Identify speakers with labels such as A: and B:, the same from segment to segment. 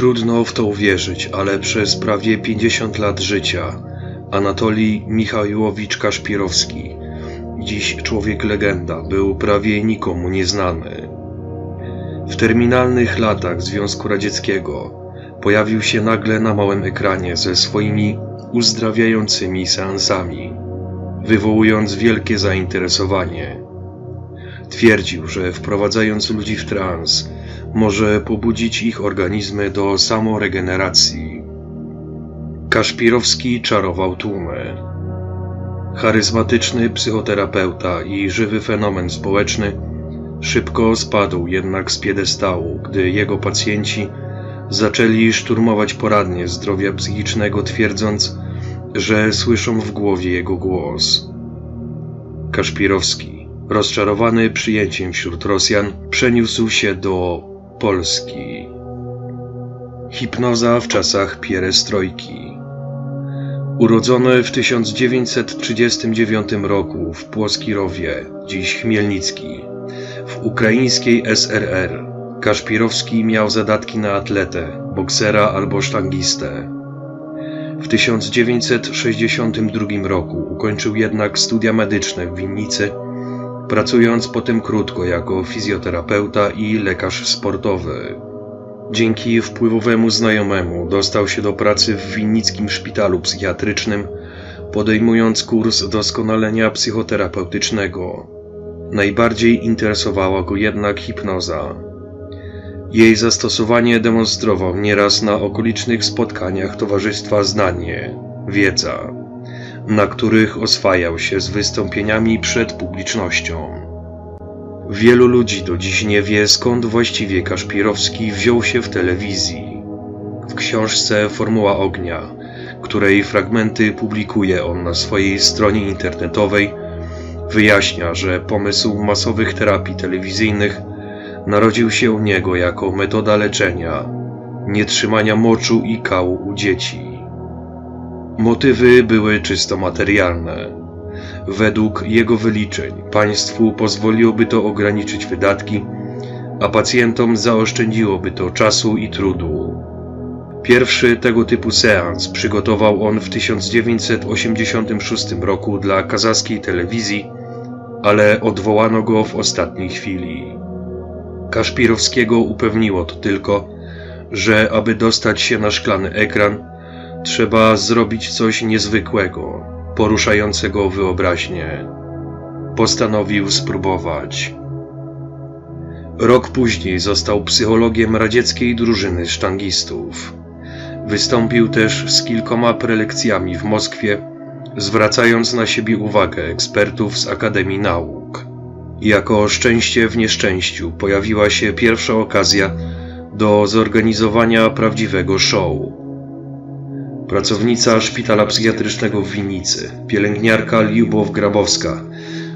A: Trudno w to uwierzyć, ale przez prawie 50 lat życia Anatolij Michałowicz Kaszpirowski, dziś człowiek legenda, był prawie nikomu nieznany. W terminalnych latach Związku Radzieckiego pojawił się nagle na małym ekranie ze swoimi uzdrawiającymi seansami, wywołując wielkie zainteresowanie. Twierdził, że wprowadzając ludzi w trans, może pobudzić ich organizmy do samoregeneracji. Kaszpirowski czarował tłumy. Charyzmatyczny psychoterapeuta i żywy fenomen społeczny szybko spadł jednak z piedestału, gdy jego pacjenci zaczęli szturmować poradnie zdrowia psychicznego, twierdząc, że słyszą w głowie jego głos. Kaszpirowski, rozczarowany przyjęciem wśród Rosjan, przeniósł się do Polski. Hipnoza w czasach pierestrojki. Urodzony w 1939 roku w Płoskirowie, dziś Chmielnicki, w ukraińskiej SRR, Kaszpirowski miał zadatki na atletę, boksera albo sztangistę. W 1962 roku ukończył jednak studia medyczne w Winnicy, pracując potem krótko jako fizjoterapeuta i lekarz sportowy. Dzięki wpływowemu znajomemu dostał się do pracy w winnickim szpitalu psychiatrycznym, podejmując kurs doskonalenia psychoterapeutycznego. Najbardziej interesowała go jednak hipnoza. Jej zastosowanie demonstrował nieraz na okolicznych spotkaniach Towarzystwa Znanie, Wiedza, na których oswajał się z wystąpieniami przed publicznością. Wielu ludzi do dziś nie wie, skąd właściwie Kaszpirowski wziął się w telewizji. W książce Formuła Ognia, której fragmenty publikuje on na swojej stronie internetowej, wyjaśnia, że pomysł masowych terapii telewizyjnych narodził się u niego jako metoda leczenia, nietrzymania moczu i kału u dzieci. Motywy były czysto materialne. Według jego wyliczeń państwu pozwoliłoby to ograniczyć wydatki, a pacjentom zaoszczędziłoby to czasu i trudu. Pierwszy tego typu seans przygotował on w 1986 roku dla kazachskiej telewizji, ale odwołano go w ostatniej chwili. Kaszpirowskiego upewniło to tylko, że aby dostać się na szklany ekran, trzeba zrobić coś niezwykłego, poruszającego wyobraźnię. Postanowił spróbować. Rok później został psychologiem radzieckiej drużyny sztangistów. Wystąpił też z kilkoma prelekcjami w Moskwie, zwracając na siebie uwagę ekspertów z Akademii Nauk. Jako szczęście w nieszczęściu pojawiła się pierwsza okazja do zorganizowania prawdziwego show. Pracownica szpitala psychiatrycznego w Winnicy, pielęgniarka Liubow Grabowska,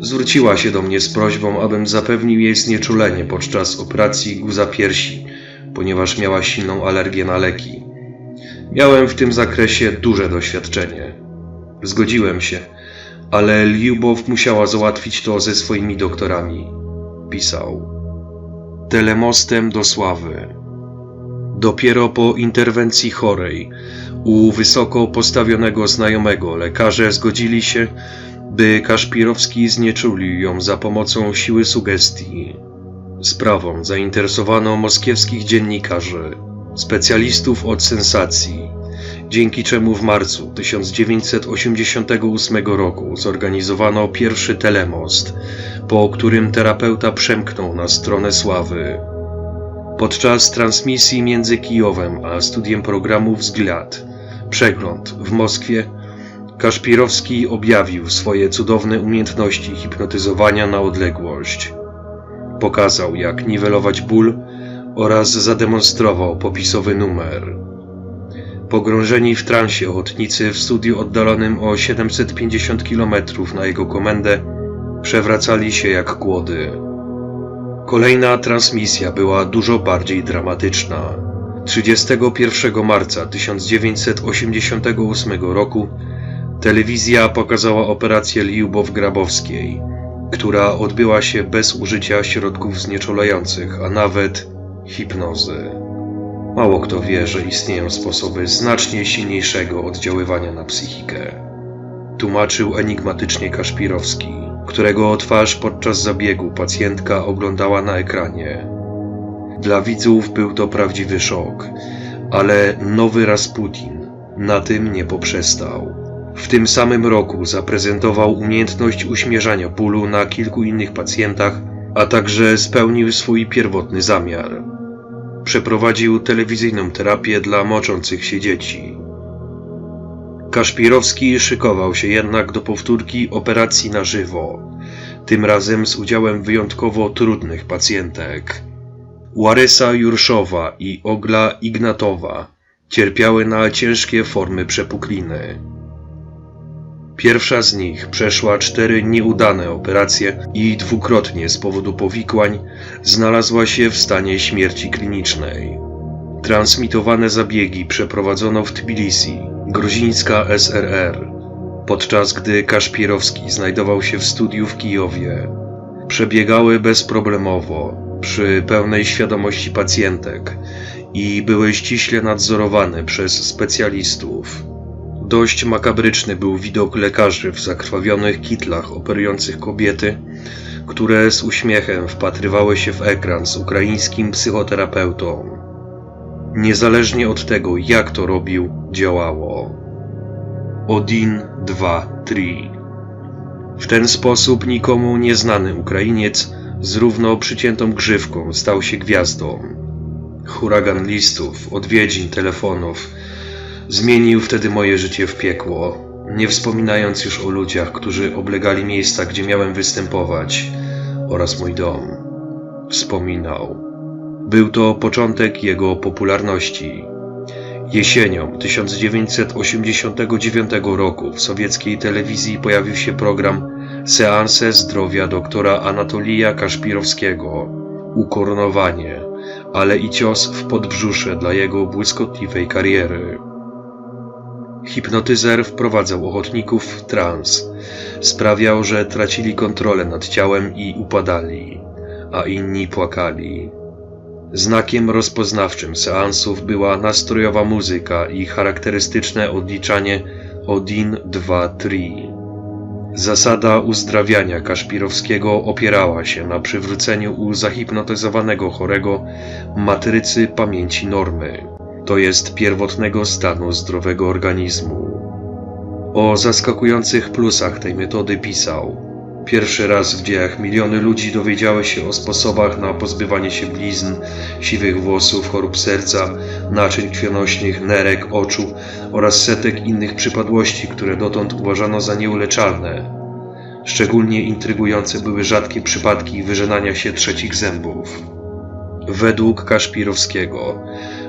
A: zwróciła się do mnie z prośbą, abym zapewnił jej znieczulenie podczas operacji guza piersi, ponieważ miała silną alergię na leki. Miałem w tym zakresie duże doświadczenie. Zgodziłem się, ale Liubow musiała załatwić to ze swoimi doktorami. Pisał. Telemostem do sławy. Dopiero po interwencji chorej, u wysoko postawionego znajomego, lekarze zgodzili się, by Kaszpirowski znieczulił ją za pomocą siły sugestii. Sprawą zainteresowano moskiewskich dziennikarzy, specjalistów od sensacji, dzięki czemu w marcu 1988 roku zorganizowano pierwszy telemost, po którym terapeuta przemknął na stronę sławy. Podczas transmisji między Kijowem a studiem programu Wzglad, przegląd w Moskwie, Kaszpirowski objawił swoje cudowne umiejętności hipnotyzowania na odległość. Pokazał, jak niwelować ból oraz zademonstrował popisowy numer. Pogrążeni w transie ochotnicy w studiu oddalonym o 750 km na jego komendę przewracali się jak kłody. Kolejna transmisja była dużo bardziej dramatyczna. 31 marca 1988 roku telewizja pokazała operację Liubow-Grabowskiej, która odbyła się bez użycia środków znieczulających, a nawet hipnozy. Mało kto wie, że istnieją sposoby znacznie silniejszego oddziaływania na psychikę. Tłumaczył enigmatycznie Kaszpirowski, którego twarz podczas zabiegu pacjentka oglądała na ekranie. Dla widzów był to prawdziwy szok, ale nowy Rasputin na tym nie poprzestał. W tym samym roku zaprezentował umiejętność uśmierzania bólu na kilku innych pacjentach, a także spełnił swój pierwotny zamiar. Przeprowadził telewizyjną terapię dla moczących się dzieci. Kaszpirowski szykował się jednak do powtórki operacji na żywo, tym razem z udziałem wyjątkowo trudnych pacjentek. Łarysa Jurszowa i Ogla Ignatowa cierpiały na ciężkie formy przepukliny. Pierwsza z nich przeszła cztery nieudane operacje i dwukrotnie z powodu powikłań znalazła się w stanie śmierci klinicznej. Transmitowane zabiegi przeprowadzono w Tbilisi, gruzińska SRR, podczas gdy Kaszpirowski znajdował się w studiu w Kijowie. Przebiegały bezproblemowo, przy pełnej świadomości pacjentek i były ściśle nadzorowane przez specjalistów. Dość makabryczny był widok lekarzy w zakrwawionych kitlach operujących kobiety, które z uśmiechem wpatrywały się w ekran z ukraińskim psychoterapeutą. Niezależnie od tego, jak to robił, działało. Odin 2 3 W ten sposób nikomu nieznany Ukrainiec z równo przyciętą grzywką stał się gwiazdą. Huragan listów, odwiedzin, telefonów zmienił wtedy moje życie w piekło, nie wspominając już o ludziach, którzy oblegali miejsca, gdzie miałem występować, oraz mój dom. Wspominał. Był to początek jego popularności. Jesienią 1989 roku w sowieckiej telewizji pojawił się program Seanse zdrowia doktora Anatolija Kaszpirowskiego. Ukoronowanie, ale i cios w podbrzusze dla jego błyskotliwej kariery. Hipnotyzer wprowadzał ochotników w trans. Sprawiał, że tracili kontrolę nad ciałem i upadali, a inni płakali. Znakiem rozpoznawczym seansów była nastrojowa muzyka i charakterystyczne odliczanie Odin 2 3. Zasada uzdrawiania Kaszpirowskiego opierała się na przywróceniu u zahipnotyzowanego chorego matrycy pamięci normy, to jest pierwotnego stanu zdrowego organizmu. O zaskakujących plusach tej metody pisał. Pierwszy raz w dziejach miliony ludzi dowiedziały się o sposobach na pozbywanie się blizn, siwych włosów, chorób serca, naczyń krwionośnych, nerek, oczu oraz setek innych przypadłości, które dotąd uważano za nieuleczalne. Szczególnie intrygujące były rzadkie przypadki wyrzynania się trzecich zębów. Według Kaszpirowskiego,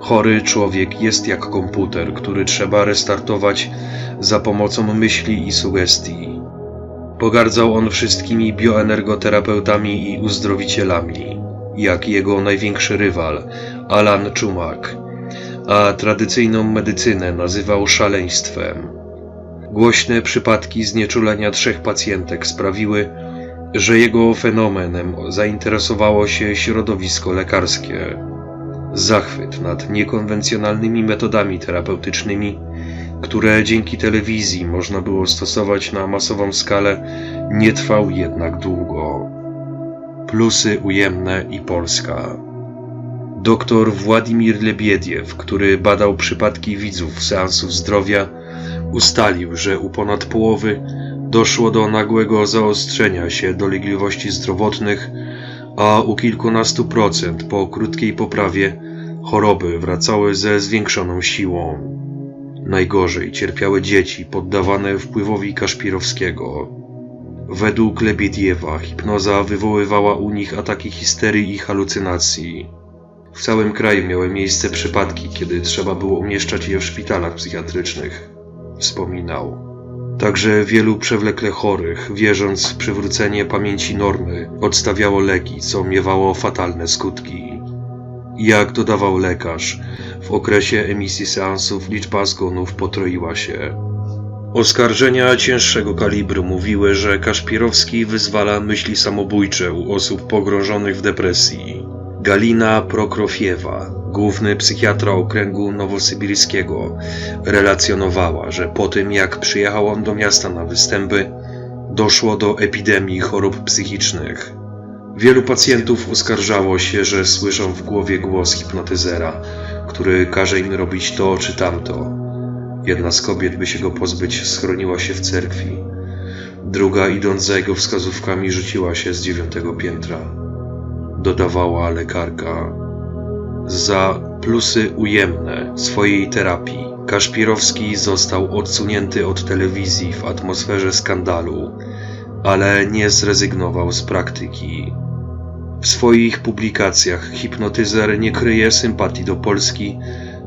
A: chory człowiek jest jak komputer, który trzeba restartować za pomocą myśli i sugestii. Pogardzał on wszystkimi bioenergoterapeutami i uzdrowicielami, jak jego największy rywal, Alan Chumak, a tradycyjną medycynę nazywał szaleństwem. Głośne przypadki znieczulenia trzech pacjentek sprawiły, że jego fenomenem zainteresowało się środowisko lekarskie. Zachwyt nad niekonwencjonalnymi metodami terapeutycznymi które dzięki telewizji można było stosować na masową skalę, nie trwał jednak długo. Plusy ujemne i Polska. Doktor Władimir Lebiediew, który badał przypadki widzów seansów zdrowia, ustalił, że u ponad połowy doszło do nagłego zaostrzenia się dolegliwości zdrowotnych, a u kilkunastu procent po krótkiej poprawie choroby wracały ze zwiększoną siłą. Najgorzej cierpiały dzieci poddawane wpływowi Kaszpirowskiego. Według Lebiediewa hipnoza wywoływała u nich ataki histerii i halucynacji. W całym kraju miały miejsce przypadki, kiedy trzeba było umieszczać je w szpitalach psychiatrycznych. Wspominał. Także wielu przewlekle chorych, wierząc w przywrócenie pamięci normy, odstawiało leki, co miewało fatalne skutki. Jak dodawał lekarz, w okresie emisji seansów liczba zgonów potroiła się. Oskarżenia cięższego kalibru mówiły, że Kaszpirowski wyzwala myśli samobójcze u osób pogrążonych w depresji. Galina Prokrofiewa, główny psychiatra okręgu nowosybirskiego, relacjonowała, że po tym jak przyjechał on do miasta na występy, doszło do epidemii chorób psychicznych. Wielu pacjentów uskarżało się, że słyszą w głowie głos hipnotyzera, który każe im robić to czy tamto. Jedna z kobiet, by się go pozbyć, schroniła się w cerkwi. Druga, idąc za jego wskazówkami, rzuciła się z dziewiątego piętra. Dodawała lekarka. Za plusy ujemne swojej terapii Kaszpirowski został odsunięty od telewizji w atmosferze skandalu, ale nie zrezygnował z praktyki. W swoich publikacjach hipnotyzer nie kryje sympatii do Polski,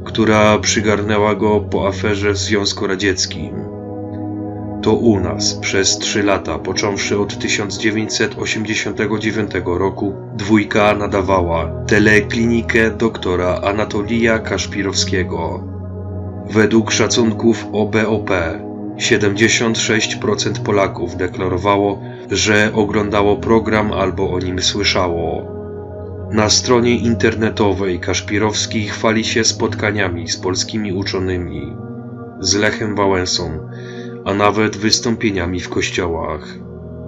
A: która przygarnęła go po aferze w Związku Radzieckim. To u nas przez trzy lata, począwszy od 1989 roku, dwójka nadawała teleklinikę doktora Anatolija Kaszpirowskiego. Według szacunków OBOP 76% Polaków deklarowało, że oglądało program albo o nim słyszało. Na stronie internetowej Kaszpirowski chwali się spotkaniami z polskimi uczonymi, z Lechem Wałęsą, a nawet wystąpieniami w kościołach.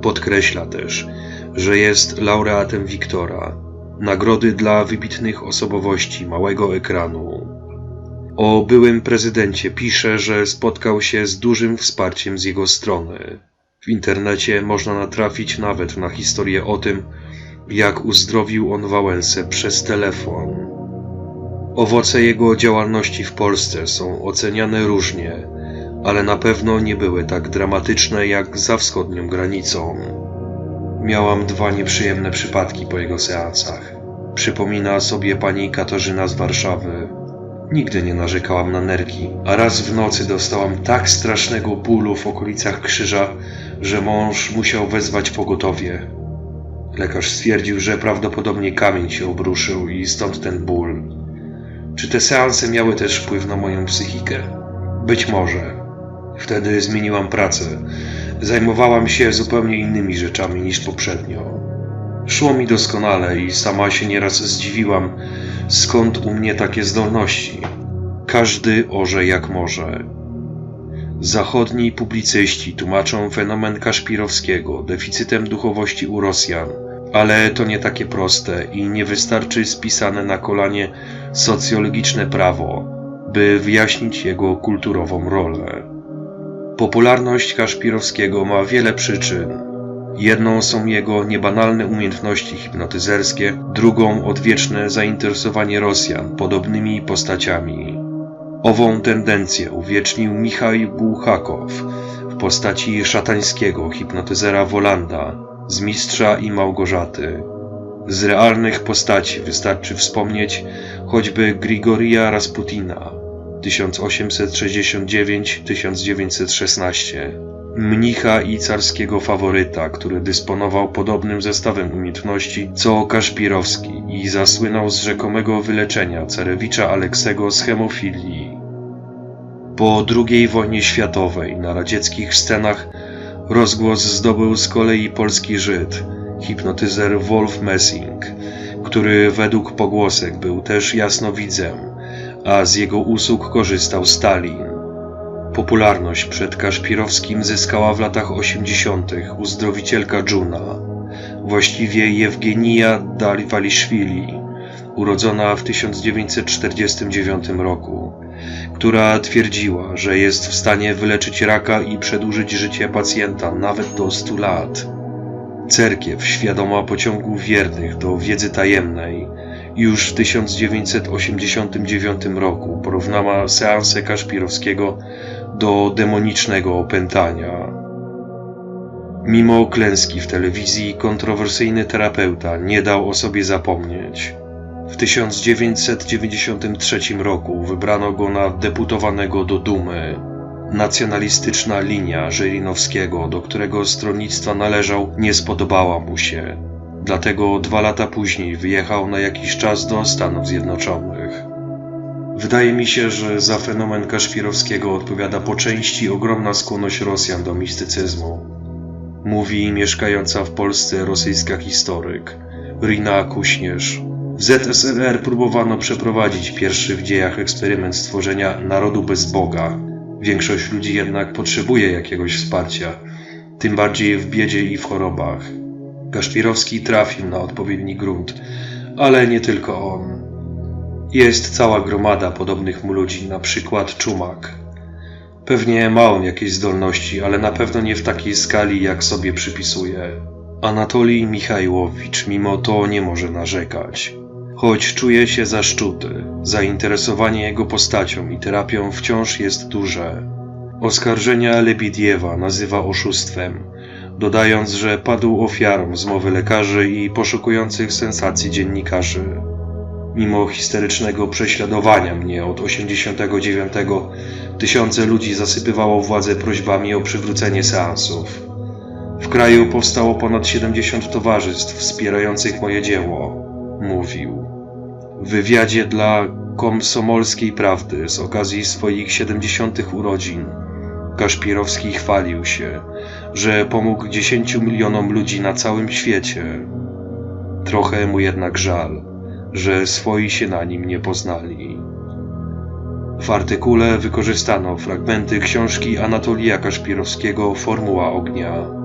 A: Podkreśla też, że jest laureatem Wiktora, nagrody dla wybitnych osobowości małego ekranu. O byłym prezydencie pisze, że spotkał się z dużym wsparciem z jego strony. W internecie można natrafić nawet na historię o tym, jak uzdrowił on Wałęsę przez telefon. Owoce jego działalności w Polsce są oceniane różnie, ale na pewno nie były tak dramatyczne jak za wschodnią granicą. Miałam dwa nieprzyjemne przypadki po jego seansach. Przypomina sobie pani Katarzyna z Warszawy. Nigdy nie narzekałam na nerki, a raz w nocy dostałam tak strasznego bólu w okolicach krzyża, że mąż musiał wezwać pogotowie. Lekarz stwierdził, że prawdopodobnie kamień się obruszył i stąd ten ból. Czy te seanse miały też wpływ na moją psychikę? Być może. Wtedy zmieniłam pracę. Zajmowałam się zupełnie innymi rzeczami niż poprzednio. Szło mi doskonale i sama się nieraz zdziwiłam, skąd u mnie takie zdolności. Każdy orze jak może. Zachodni publicyści tłumaczą fenomen Kaszpirowskiego deficytem duchowości u Rosjan, ale to nie takie proste i nie wystarczy spisane na kolanie socjologiczne prawo, by wyjaśnić jego kulturową rolę. Popularność Kaszpirowskiego ma wiele przyczyn. Jedną są jego niebanalne umiejętności hipnotyzerskie, drugą odwieczne zainteresowanie Rosjan podobnymi postaciami. Ową tendencję uwiecznił Michał Bułhakow w postaci szatańskiego hipnotyzera Wolanda z Mistrza i Małgorzaty. Z realnych postaci wystarczy wspomnieć choćby Grigoria Rasputina 1869-1916, mnicha i carskiego faworyta, który dysponował podobnym zestawem umiejętności co Kaszpirowski i zasłynął z rzekomego wyleczenia carewicza Aleksego z hemofilii. Po II wojnie światowej na radzieckich scenach rozgłos zdobył z kolei polski Żyd, hipnotyzer Wolf Messing, który według pogłosek był też jasnowidzem, a z jego usług korzystał Stalin. Popularność przed Kaszpirowskim zyskała w latach 80. uzdrowicielka Dżuna, właściwie Jewgenija Daliwaliszwili, urodzona w 1949 roku, która twierdziła, że jest w stanie wyleczyć raka i przedłużyć życie pacjenta nawet do 100 lat. Cerkiew, świadoma pociągu wiernych do wiedzy tajemnej, już w 1989 roku porównała seansę Kaszpirowskiego do demonicznego opętania. Mimo klęski w telewizji, kontrowersyjny terapeuta nie dał o sobie zapomnieć. W 1993 roku wybrano go na deputowanego do Dumy. Nacjonalistyczna linia Żelinowskiego, do którego stronnictwa należał, nie spodobała mu się. Dlatego dwa lata później wyjechał na jakiś czas do Stanów Zjednoczonych. Wydaje mi się, że za fenomen Kaszpirowskiego odpowiada po części ogromna skłonność Rosjan do mistycyzmu. Mówi mieszkająca w Polsce rosyjska historyk Rina Kuśnierz. W ZSRR próbowano przeprowadzić pierwszy w dziejach eksperyment stworzenia narodu bez Boga. Większość ludzi jednak potrzebuje jakiegoś wsparcia, tym bardziej w biedzie i w chorobach. Kaszpirowski trafił na odpowiedni grunt, ale nie tylko on. Jest cała gromada podobnych mu ludzi, na przykład Czumak. Pewnie ma on jakieś zdolności, ale na pewno nie w takiej skali, jak sobie przypisuje. Anatolij Michajłowicz mimo to nie może narzekać. Choć czuje się zaszczuty, zainteresowanie jego postacią i terapią wciąż jest duże. Oskarżenia Lebidiewa nazywa oszustwem, dodając, że padł ofiarą zmowy lekarzy i poszukujących sensacji dziennikarzy. Mimo histerycznego prześladowania mnie od 89 tysiące ludzi zasypywało władzę prośbami o przywrócenie seansów. W kraju powstało ponad 70 towarzystw wspierających moje dzieło, mówił. W wywiadzie dla Komsomolskiej Prawdy z okazji swoich 70 urodzin Kaszpirowski chwalił się, że pomógł 10 milionom ludzi na całym świecie. Trochę mu jednak żal, że swoi się na nim nie poznali. W artykule wykorzystano fragmenty książki Anatolija Kaszpirowskiego Formuła ognia.